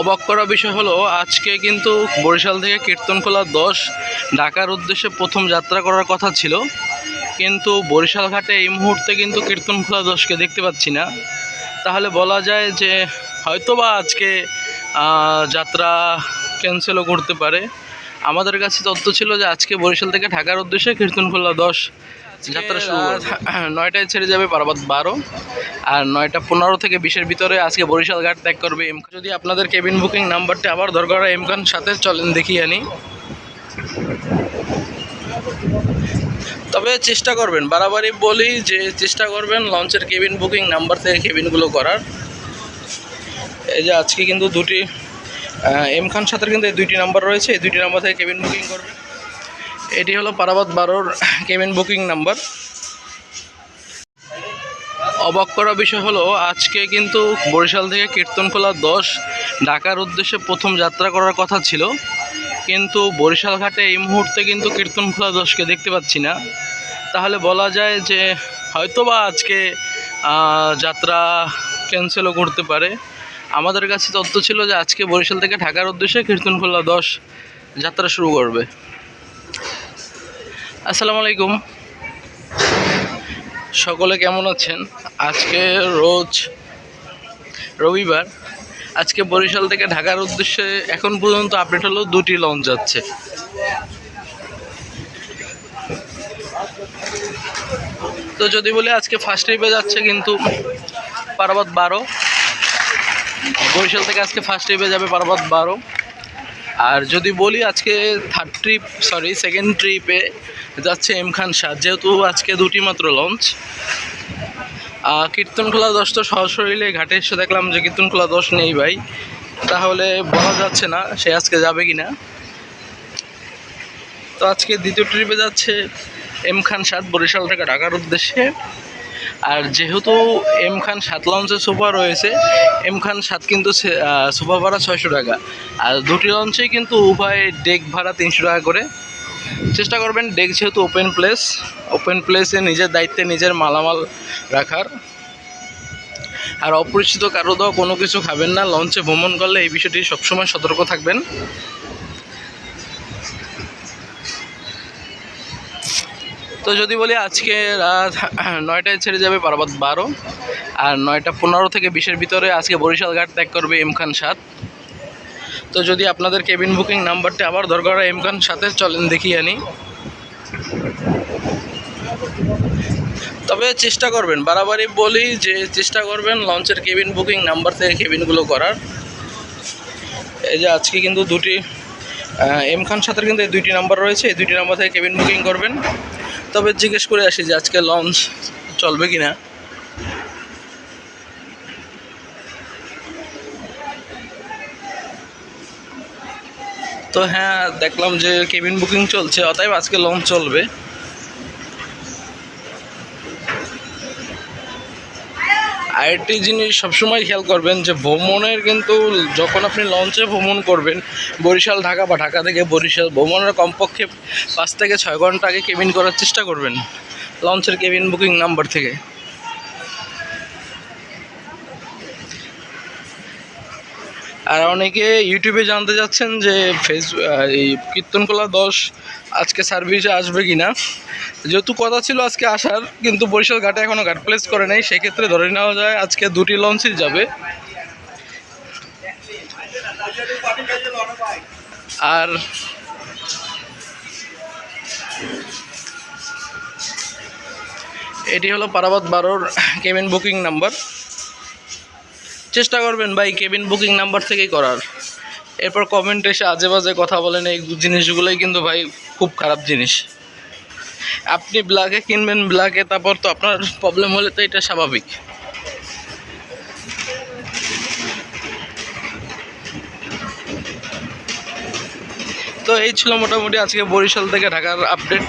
অবাক করা বিষয় হলো, আজকে কিন্তু বরিশাল থেকে কীর্তনখোলা দশ ঢাকার উদ্দেশ্যে প্রথম যাত্রা করার কথা ছিল। কিন্তু বরিশাল ঘাটে এই মুহূর্তে কিন্তু কীর্তনখোলা দশকে দেখতে পাচ্ছি না। তাহলে বলা যায় যে হয়তোবা আজকে যাত্রা ক্যান্সেলও করতে পারে। আমাদের কাছে তথ্য ছিল যে আজকে বরিশাল থেকে ঢাকার উদ্দেশ্যে কীর্তনখোলা দশ যাত্রা শুরু নয়টায় ছেড়ে যাবে পারাবাদ বারো। আর নয়টা পনেরো থেকে বিশের ভিতরে আজকে বরিশাল ঘাট ত্যাগ করবে এম যদি আপনাদের কেবিন বুকিং নাম্বারটা আবার দরকার হয় এমকান সাথে চলেন দেখিয়ে আনি। তবে চেষ্টা করবেন বারাবারই বলি যে চেষ্টা করবেন লঞ্চের কেবিন বুকিং নাম্বার থেকে কেবিনগুলো করার। এই যে আজকে কিন্তু দুটি এম খান সাথের কিন্তু এই দুইটি নাম্বার রয়েছে এই দুইটি নাম্বার থেকে কেবিন বুকিং করবেন। এটি হলো পারাবাদ বারোর কেবিন বুকিং নাম্বার। অবাক করা বিষয় হলো, আজকে কিন্তু বরিশাল থেকে কীর্তনখোলা দশ ঢাকার উদ্দেশ্যে প্রথম যাত্রা করার কথা ছিল। কিন্তু বরিশাল ঘাটে এই মুহূর্তে কিন্তু কীর্তনখোলা দশকে দেখতে পাচ্ছি না। তাহলে বলা যায় যে হয়তোবা আজকে যাত্রা ক্যান্সেলও করতে পারে। আমাদের কাছে তথ্য ছিল যে আজকে বরিশাল থেকে ঢাকার উদ্দেশ্যে কীর্তনখোলা দশ যাত্রা শুরু করবে। আসসালামু আলাইকুম। সকলে কেমন আছেন? আজকে রোজ রবিবার। আজকে বরিশাল থেকে ঢাকার উদ্দেশ্যে এখন পর্যন্ত আপডেট হলো দুটি লঞ্চ যাচ্ছে। তো যদি বলি আজকে ফার্স্ট ট্রিপে যাচ্ছে কিন্তু পার্বত বারো। বরিশাল থেকে আজকে ফার্স্ট ট্রিপে যাবে পার্বত বারো। আর যদি বলি আজকে থার্ড ট্রিপ সরি সেকেন্ড ট্রিপে যাচ্ছে এম খান শাহ, যেহেতু আজকে দুটি মাত্র লঞ্চ কীর্তনখোলা দশ তো সশরীরে ঘাটে এসে দেখলাম যে কীর্তনখোলা দশ নেই ভাই। তাহলে বলা যাচ্ছে না সে আজকে যাবে কি না তো আজকে দ্বিতীয় ট্রিপে যাচ্ছে এম খান সাত বরিশাল থেকে ঢাকার উদ্দেশ্যে। আর যেহেতু এম খান সাত লঞ্চে সোফা রয়েছে এম খান সাত কিন্তু সোফা ভাড়া ছয়শো টাকা। আর দুটি লঞ্চেই কিন্তু উভয় ডেক ভাড়া তিনশো টাকা করে। চেষ্টা করবেন, ডেক যেহেতু ওপেন প্লেস ওপেন প্লেসে নিজের দায়িত্বে নিজের মালামাল রাখার। আর অপরিচিত কারও দাও কোনো কিছু খাবেন না, লঞ্চে ভ্রমণ করলে এই বিষয়টি সবসময় সতর্ক থাকবেন। তো যদি বলি আজকে রাত নয়টায় ছেড়ে যাবে পার্বত বারো, আর নয়টা পনেরো থেকে বিশের ভিতরে আজকে বরিশাল ঘাট ত্যাগ করবে এম খান সাত। তো যদি আপনাদের কেবিন বুকিং নাম্বারটা আবার দরকার হয় এম খান সাথে চলেন দেখিয়ে আনি। তবে চেষ্টা করবেন, বারাবারই বলি যে চেষ্টা করবেন লঞ্চের কেবিন বুকিং নাম্বার থেকে কেবিনগুলো করার। এই যে আজকে কিন্তু দুটি এম খান সাথের কিন্তু এই দুইটি নাম্বার রয়েছে, এই দুইটি নাম্বার থেকে কেবিন বুকিং করবেন। তবে জিজ্ঞেস করে আসি যে আজকে লঞ্চ চলবে কিনা। তো হ্যাঁ দেখলাম যে কেবিন বুকিং চলছে, অতএব আজকে লঞ্চ চলবে। আরেকটি জিনিস সবসময় খেয়াল করবেন যে ভ্রমণের কিন্তু যখন আপনি লঞ্চে ভ্রমণ করবেন, বরিশাল, ঢাকা বা ঢাকা থেকে বরিশাল, ভ্রমণের কমপক্ষে পাঁচ থেকে ছয় ঘণ্টা আগে কেবিন করার চেষ্টা করবেন। লঞ্চের কেবিন বুকিং নাম্বার থেকে। আর অনেকে ইউটিউবে জানতে যাচ্ছেন যে ফেস এই কীর্তনকলা দশ আজকে সার্ভিসে আসবে কি না যেহেতু কথা ছিল আজকে আসার, কিন্তু বরিশাল ঘাটে এখনও ঘাট প্লেস করে নেই। সেক্ষেত্রে ধরে নেওয়া যায় আজকে দুটি লঞ্চই যাবে। আর এটি হলো পারাবাদ বারোর কেবিন বুকিং নাম্বার। চেষ্টা করবেন ভাই কেবিন বুকিং নাম্বার থেকেই করার। এরপর কমেন্ট এসে আজে বাজে কথা বলেন এই জিনিসগুলোই কিন্তু ভাই খুব খারাপ জিনিস। আপনি ব্ল্যাকে কিনবেন ব্ল্যাকে তারপর তো আপনার প্রবলেম হলে তো এটা স্বাভাবিক। তো এই ছিল মোটামুটি আজকে বরিশাল থেকে ঢাকার আপডেট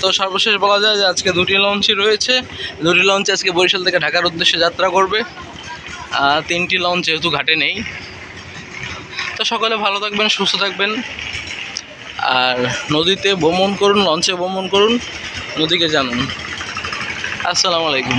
তো সর্বশেষ বলা যায় যে আজকে দুটি লঞ্চই রয়েছে। দুটি লঞ্চ আজকে বরিশাল থেকে ঢাকার উদ্দেশ্যে যাত্রা করবে। তিনটি লঞ্চ যেহেতু ঘাটে নেই। তো সকালে ভালো থাকবেন, সুস্থ থাকবেন। আর নদীতে ভ্রমণ করুন লঞ্চে ভ্রমণ করুন, নদীকে জানুন। আসসালামু আলাইকুম।